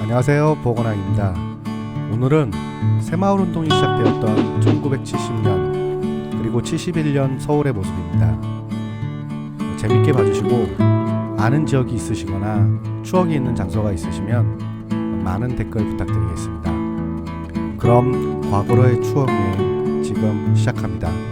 안녕하세요 보건왕입니다. 오늘은 새마을 운동이 시작되었던 1970년 그리고 71년 서울의 모습입니다. 재밌게 봐주시고 아는 지역이 있으시거나 추억이 있는 장소가 있으시면 많은 댓글 부탁드리겠습니다. 그럼 과거로의 추억 여행 지금 시작합니다.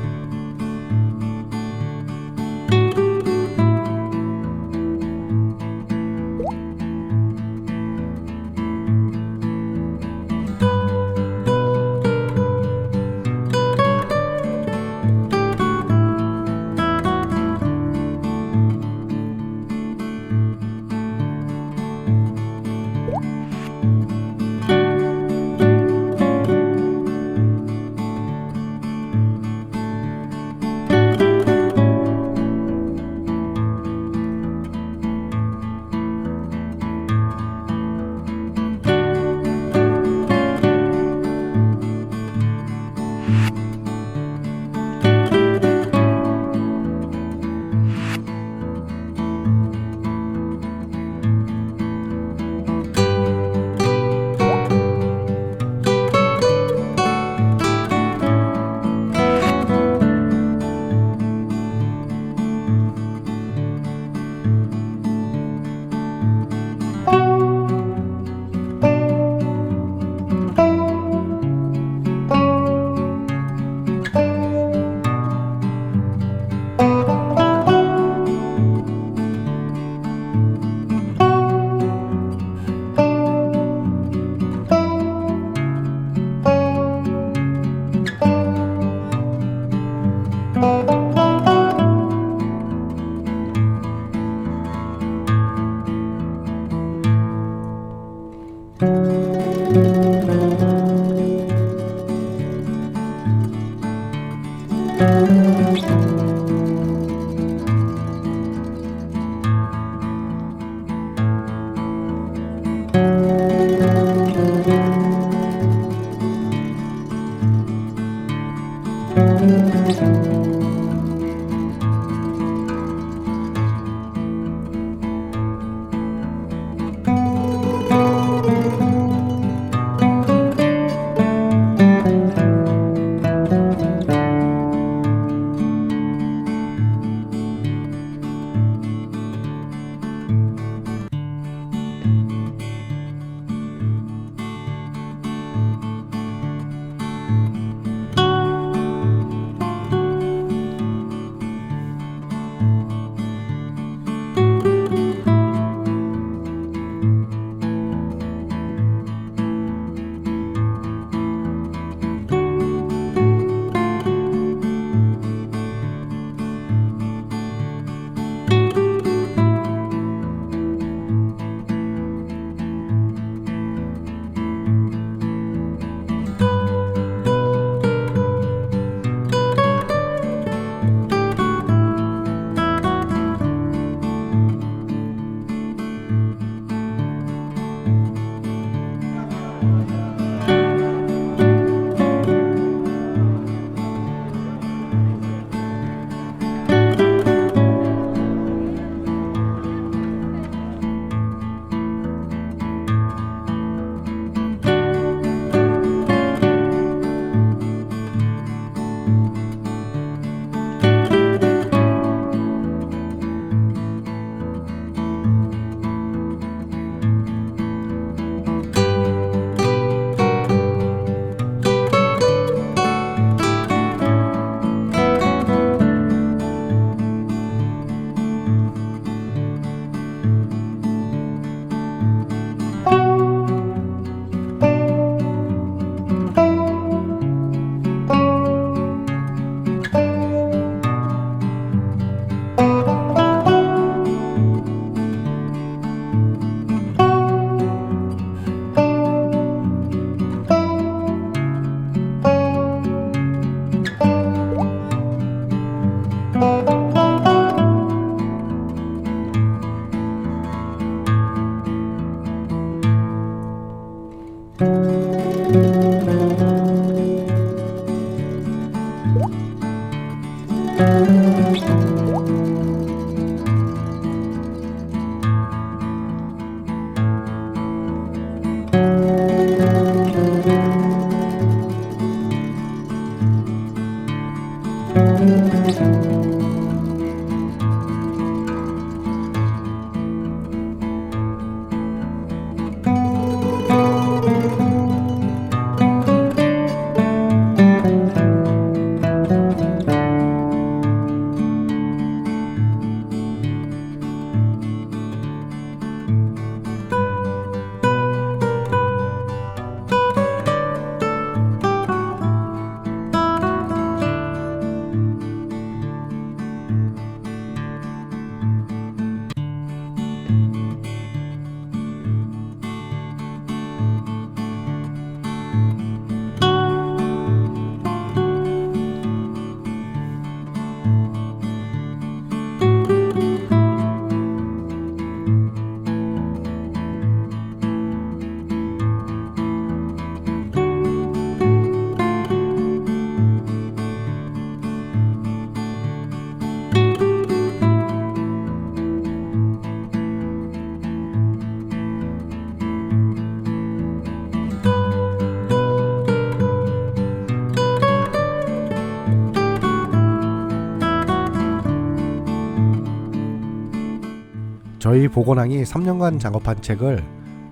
저희 보건왕이 3년간 작업한 책을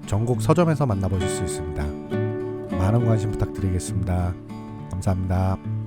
전국 서점에서 만나보실 수 있습니다. 많은 관심 부탁드리겠습니다. 감사합니다.